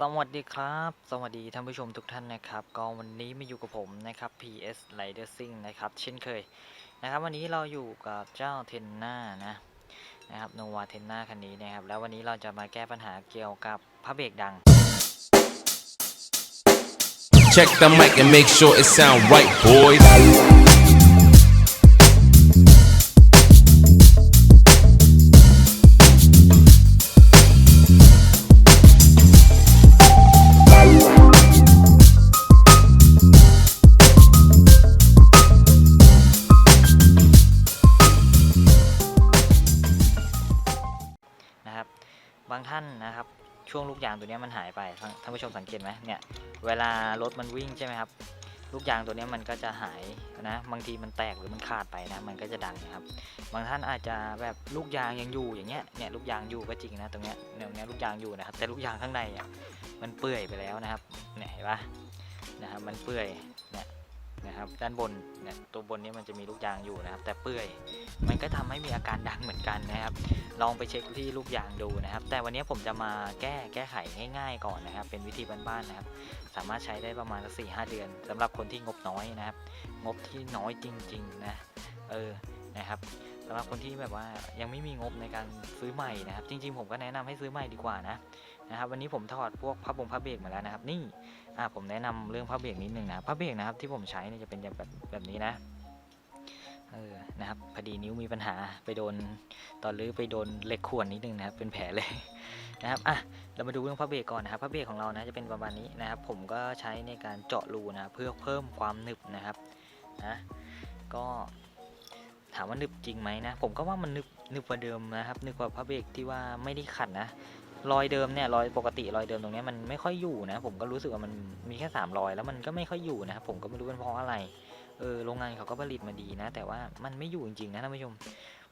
สวัสดีครับ สวัสดีท่านผู้ชมทุกท่านนะครับ ก็วันนี้มาอยู่กับผมนะครับ PS Rider Sing นะครับ เช่นเคยนะครับ วันนี้เราอยู่กับเจ้าเทนนานะนะครับโนวาเทนนาคันนี้นะครับ แล้ววันนี้เราจะมาแก้ปัญหาเกี่ยวกับพระเบรกดัง Check the mic and make sure it sound right, boys. ช่วงลูกยางตัวนี้มันหายไปท่านผู้ชมสังเกตไหมเนี่ยเวลารถมันวิ่งใช่ไหมครับลูกยางตัวนี้มันก็จะหายนะบางทีมันแตกหรือมันขาดไปนะมันก็จะดังนะครับ บางท่านอาจจะแบบลูกยางยังอยู่อย่างเงี้ยเนี่ยลูกยางอยู่ก็จริงนะตรงเนี้ยเนี่ยตรงเนี้ยลูกยางอยู่นะครับแต่ลูกยางข้างในอะมันเปื่อยไปแล้วนะครับเนี่ยเห็นปะนะครับมันเปื่อยเนี่ย นะครับ ด้านบนเนี่ยตัวบนนี้มันจะมีลูกยางอยู่นะครับ แต่เปื่อยมันก็ทำให้มีอาการดังเหมือนกันนะครับ ลองไปเช็คที่ลูกยางดูนะครับ แต่วันนี้ผมจะมาแก้แก้ไขง่ายๆก่อนนะครับ เป็นวิธีบ้านๆนะครับ สามารถใช้ได้ประมาณสักสี่ห้าเดือนสำหรับคนที่งบน้อยนะครับ งบที่น้อยจริง ๆ นะ เออนะครับ สำหรับคนที่แบบว่ายังไม่มีงบในการซื้อใหม่นะครับ จริง ๆ ผมก็แนะนำให้ซื้อใหม่ดีกว่านะนะครับ วันนี้ผมถอดพวกพับบงพับเบรกมาแล้วนะครับ นี่อ่าผมแนะนำเรื่องพับเบรกนิดนึงนะพับเบรกนะครับที่ผมใช้เนี่ยจะเป็นแบบแบบนี้นะเออนะครับพอดีนิ้วมีปัญหาไปโดนตอนลื้อไปโดนเหล็กข่วนนิดนึงนะครับเป็นแผลเลยนะครับอะเรามาดูเรื่องพระเบรกก่อนนะครับพระเบรกของเรานะจะเป็นประมาณนี้นะครับ ผมก็ใช้ในการเจาะรูนะเพื่อเพิ่มความหนึบนะครับนะก็ ถามว่านึบจริงไหมนะ ผมก็ว่ามันนึบนึบกว่าเดิมนะครับ นึบกว่าพระเบรกที่ว่าไม่ได้ขัดนะรอยเดิมเนี่ยรอยปกติรอยเดิมตรงนี้มันไม่ค่อยอยู่นะ ผมก็รู้สึกว่ามันมีแค่สามรอยแล้วมันก็ไม่ค่อยอยู่นะครับผมก็ไม่รู้เป็นเพราะอะไรเออโรงงานเขาก็ผลิตมาดีนะ แต่ว่ามันไม่อยู่จริงๆนะท่านผู้ชม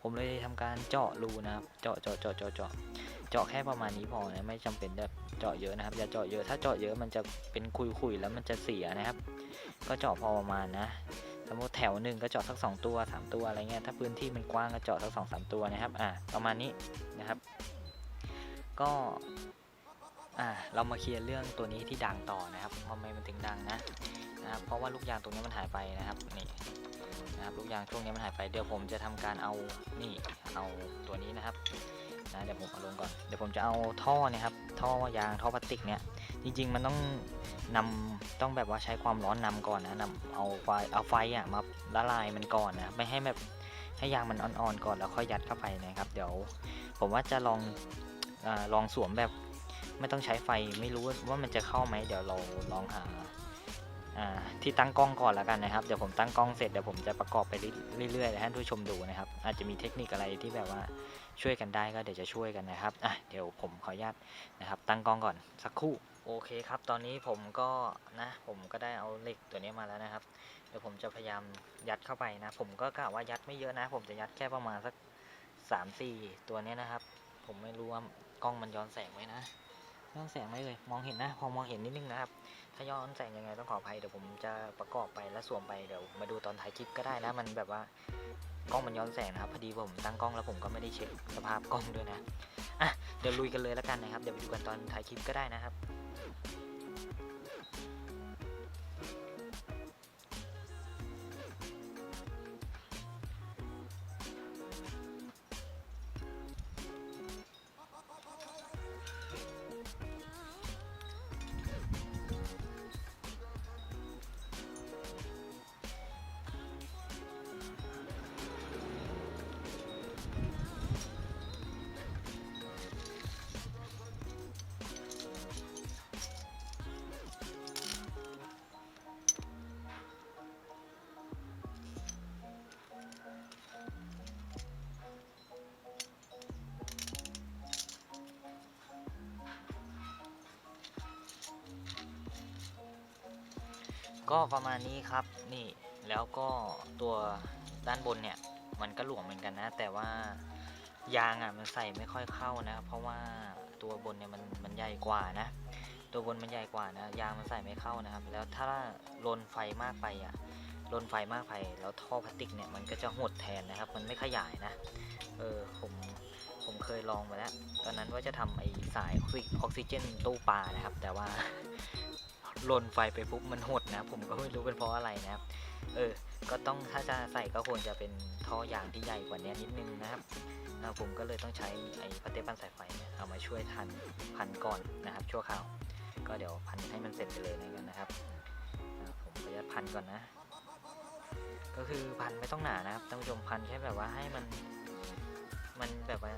ผมเลยทำการเจาะรูนะครับ เจาะเจาะเจาะเจาะเจาะเจาะแค่ประมาณนี้พอนะไม่จำเป็นจะเจาะเยอะนะครับอย่าเจาะเยอะถ้าเจาะเยอะมันจะเป็นคุยๆแล้วมันจะเสียนะครับ ก็เจาะพอประมาณนะ มมติแถวหนึ่งก็เจาะสักสองตัวสามตัวอะไรเงี้ยถ้าพื้นที่มันกว้างก็เจาะสักสองสามตัวนะครับอ่าประมาณนี้นะครับ ก็อ่าเรามาเคลียร์เรื่องตัวนี้ที่ดังต่อนะครับทำไมมันถึงดังนะนะครับเพราะว่าลูกยางตรงนี้มันหายไปนะครับนี่นะครับลูกยางช่วงนี้มันหายไปเดี๋ยวผมจะทำการเอานี่เอาตัวนี้นะครับนะเดี๋ยวผมเอาลงก่อนเดี๋ยวผมจะเอาท่อเนี่ยครับท่อยางท่อพลาสติกเนี่ย จริง ๆ มันต้องนำต้องแบบว่าใช้ความร้อนนำก่อนนะนำเอาไฟเอาไฟอะมาละลายมันก่อนนะไม่ให้แบบให้ยางมันอ่อนๆก่อนแล้วค่อยยัดเข้าไปนะครับ เดี๋ยวผมว่าจะลองอลองสวมแบบไม่ต้องใช้ไฟไม่รู้ว่ามันจะเข้าไหมเดี๋ยวเราลองหาาที่ตั้งกล้องก่อนแล้วกันนะครับเดี๋ยวผมตั้งกล้องเสร็จเดี๋ยวผมจะประกอบไปเรื่อยๆให้ท่านผู้ชมดูนะครับ อาจจะมีเทคนิคอะไรที่แบบว่าช่วยกันได้ก็เดี๋ยวจะช่วยกันนะครับอะเดี๋ยวผมขออนุญาตนะครับ ตั้งกล้องก่อนสักครู่ โอเคครับ ตอนนี้ผมก็นะ ผมก็ได้เอาเหล็กตัวนี้มาแล้วนะครับ เดี๋ยวผมจะพยายามยัดเข้าไปนะ ผมก็กะว่ายัดไม่เยอะนะ ผมจะยัดแค่ประมาณสักสามสี่ตัวนี้นะครับ ผมไม่รู้ว่ากล้องมันย้อนแสงไหมนะ ย้อนแสงไหมเลย มองเห็นนะ พอมองเห็นนิดนึงนะครับ ถ้าย้อนแสงยังไงต้องขออภัย เดี๋ยวผมจะประกอบไปแล้วสวมไปเดี๋ยวมาดูตอนถ่ายคลิปก็ได้นะ มันแบบว่ากล้องมันย้อนแสงนะครับ พอดีผมตั้งกล้องแล้วผมก็ไม่ได้เช็คสภาพกล้องด้วยนะ อะ เดี๋ยวลุยกันเลยแล้วกันนะครับ เดี๋ยวไปดูกันตอนถ่ายคลิปก็ได้นะครับ ก็ประมาณนี้ครับนี่แล้วก็ตัวด้านบนเนี่ยมันก็หลวมเหมือนกันนะ แต่ว่ายางอะมันใส่ไม่ค่อยเข้านะ เพราะว่าตัวบนเนี่ยมันมันใหญ่กว่านะ ตัวบนมันใหญ่กว่านะยางมันใส่ไม่เข้านะครับ แล้วถ้าลนไฟมากไปอะลนไฟมากไปแล้วท่อพลาสติกเนี่ยมันก็จะหดแทนนะครับ มันไม่ขยายนะเออผมผมเคยลองมาแล้ว ตอนนั้นว่าจะทำไอ้สายออกออกซิเจนตู้ปลานะครับ แต่ว่า ลนไฟไปปุ๊บมันหดนะ ผมก็ไม่รู้เป็นเพราะอะไรนะครับ เออ ก็ต้องถ้าจะใส่ก็ควรจะเป็นท่อยางที่ใหญ่กว่านี้นิดนึงนะครับอ่าผมก็เลยต้องใช้ไอ้พาเทปพันสายไฟเนี่ยเอามาช่วยทันพันก่อนนะครับ ชั่วคราว ก็เดี๋ยวพันให้มันเสร็จไปเลยในกันนะครับ ผมขออนุญาตพันก่อนนะ ก็คือพันไม่ต้องหนานะครับท่านผู้ชมพันแค่แบบว่าให้มันมันแบบว่า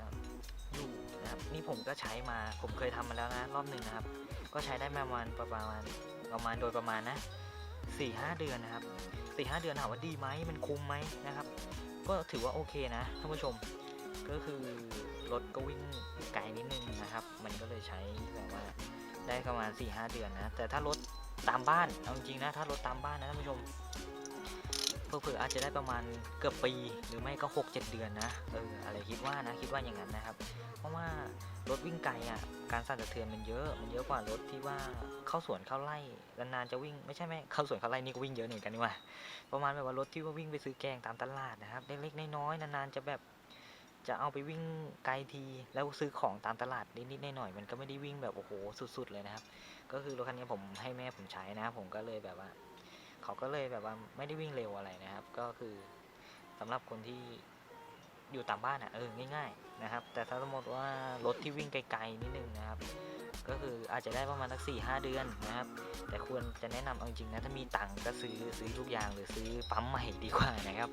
อยู่นะครับนี่ผมก็ใช้มาผมเคยทำมาแล้วนะรอบหนึ่งนะครับ ก็ใช้ได้ประมาณประมาณ ประมาณโดยประมาณนะสี่ห้าเดือนนะครับสี่ห้าเดือนถามว่าดีไหมมันคุ้มไหมนะครับ ก็ถือว่าโอเคนะท่านผู้ชม ก็คือรถก็วิ่งไกลนิดนึงนะครับ มันก็เลยใช้แบบว่าได้ประมาณ4ี่หเดือนนะ แต่ถ้ารถตามบ้านเอาจริงนะถ้ารถตามบ้านนะท่านผู้ชม เผื่ออาจจะได้ประมาณเกือบปี หรือไม่ก็ 6-7 เดือนนะเอออะไรคิดว่านะคิดว่าอย่างนั้นนะครับ เพราะว่ารถวิ่งไกลอะการสั่นสะเทือนมันเยอะมันเยอะกว่ารถที่ว่าเข้าสวนเข้าไร่นานๆจะวิ่งไม่ใช่ไหมเข้าสวนเข้าไร่นี่ก็วิ่งเยอะเหมือนกันนี่ว่าประมาณแบบว่ารถที่ว่าวิ่งไปซื้อแกงตามตลาดนะครับเล็กๆน้อยๆนานๆจะแบบจะเอาไปวิ่งไกลทีแล้วซื้อของตามตลาดนิดๆหน่อยๆมันก็ไม่ได้วิ่งแบบโอ้โหสุด ๆ เลยนะครับ ก็คือรถคันนี้ผมให้แม่ผมใช้นะ ผมก็เลยแบบว่า เขาก็เลยแบบว่าไม่ได้วิ่งเร็วอะไรนะครับ ก็คือสำหรับคนที่ อยู่ตามบ้านอะเออง่ายๆนะครับ แต่ถ้าสมมติว่ารถที่วิ่งไกลๆนิดนึงนะครับ ก็คืออาจจะได้ประมาณสักสี่ห้าเดือนนะครับ แต่ควรจะแนะนำเอาจริงๆนะถ้ามีตังค์ก็ซื้อซื้อลูกอย่างหรือซื้อปั๊มใหม่ดีกว่านะครับ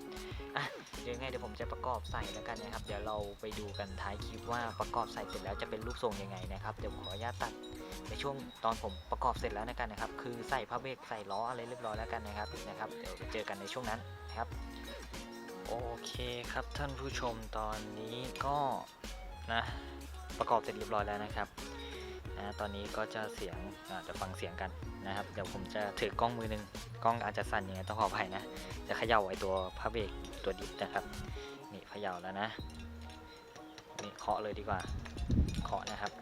อะเดี๋ยวยังไงเดี๋ยวผมจะประกอบใส่แล้วกันนะครับ เดี๋ยวเราไปดูกันท้ายคลิปว่าประกอบใส่เสร็จแล้วจะเป็นรูปทรงยังไงนะครับเดี๋ยวขออนุญาตตัดในช่วงตอนผมประกอบเสร็จแล้วนะกันนะครับ คือใส่ผ้าเบรกใส่ล้ออะไรเรียบร้อยแล้วกันนะครับนะครับ เดี๋ยวไปเจอกันในช่วงนั้นนะครับ โอเคครับท่านผู้ชมตอนนี้ก็นะประกอบเสร็จเรียบร้อยแล้วนะครับนะตอนนี้ก็จะเสียงอ่าจะฟังเสียงกันนะครับ เดี๋ยวผมจะถือกล้องมือหนึ่งกล้องอาจจะสั่นยังไงต้องขออภัยนะ จะเขย่าไอตัวพระเบรกตัวดิบนะครับนี่เขย่าแล้วนะนี่เคาะเลยดีกว่าเคาะนะครับ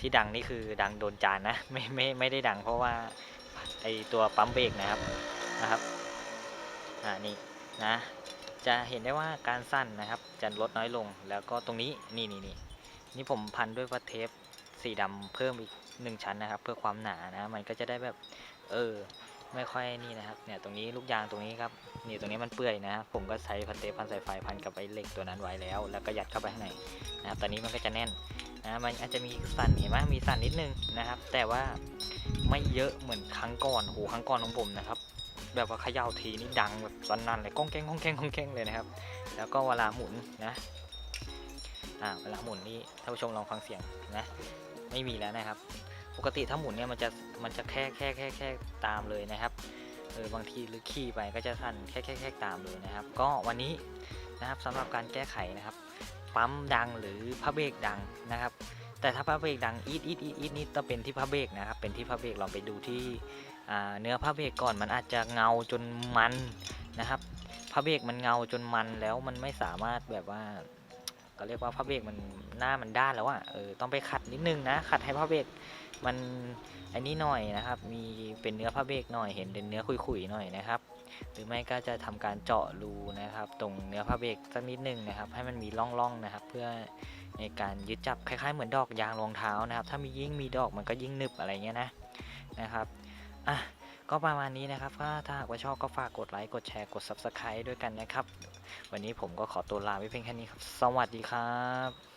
ที่ดังนี่คือดังโดนจานนะไม่ไม่ไม่ได้ดังเพราะว่าไอตัวปั๊มเบรกนะครับนะครับอ่านี่ นะจะเห็นได้ว่าการสั่นนะครับจะลดน้อยลงแล้วก็ตรงนี้นี่นี่นี่นี่ผมพันด้วยวัตเทปสีดำเพิ่มอีกหนึ่งชั้นนะครับ เพื่อความหนานะมันก็จะได้แบบเออไม่ค่อยนี่นะครับเนี่ยตรงนี้ลูกยางตรงนี้ครับนี่ตรงนี้มันเปื่อยนะผมก็ใช้พันเทปพันสายไฟพันกับไอ้เหล็กตัวนั้นไว้แล้ว แล้วก็ยัดเข้าไปข้างในนะครับตอนนี้มันก็จะแน่นนะมันอาจจะมีสั่นเห็นไหมมีสั่นนิดนึงนะครับ แต่ว่าไม่เยอะเหมือนครั้งก่อนโหครั้งก่อนของผมนะครับ แบบว่าเขย่าทีนี่ดังแบบสนั่นเลยก้องแกงก้องแกงก้องแกงเลยนะครับ แล้วก็เวลาหมุนนะอ่าเวลาหมุนนี่ท่านผู้ชมลองฟังเสียงนะไม่มีแล้วนะครับ ปกติถ้าหมุนเนี่ยมันจะมันจะแค่แค่แค่แค่ตามเลยนะครับเออบางทีหรือขี่ไปก็จะสั่นแค่แค่แค่ตามเลยนะครับ ก็วันนี้นะครับสำหรับการแก้ไขนะครับปั๊มดังหรือพระเบรกดังนะครับ แต่ถ้าพระเบรกดังอีดอีดอีดอีดนี่ต้องเป็นที่พระเบรกนะครับเป็นที่พระเบรกลองไปดูที่ เนื้อพระเบรกก่อนมันอาจจะเงาจนมันนะครับพระเบรกมันเงาจนมันแล้วมันไม่สามารถแบบว่าก็เรียกว่าพระเบรกมันหน้ามันด้านแล้วอะเออต้องไปขัดนิดนึงนะขัดให้พระเบรกมันอันนี้หน่อยนะครับ มีเป็นเนื้อพระเบรกหน่อยเห็นเป็นเนื้อขุยๆหน่อยนะครับ หรือไม่ก็จะทำการเจาะรูนะครับ ตรงเนื้อพระเบรกสักนิดนึงนะครับ ให้มันมีร่องๆนะครับ เพื่อในการยึดจับคล้ายๆเหมือนดอกยางรองเท้านะครับ ถ้ามียิ่งมีดอกมันก็ยิ่งหนึบอะไรเงี้ยนะนะครับ อะก็ประมาณนี้นะครับถ้าหากว่าชอบก็ฝากกดไลค์กดแชร์กด subscribe ด้วยกันนะครับ วันนี้ผมก็ขอตัวลาไปเพียงแค่นี้ครับ สวัสดีครับ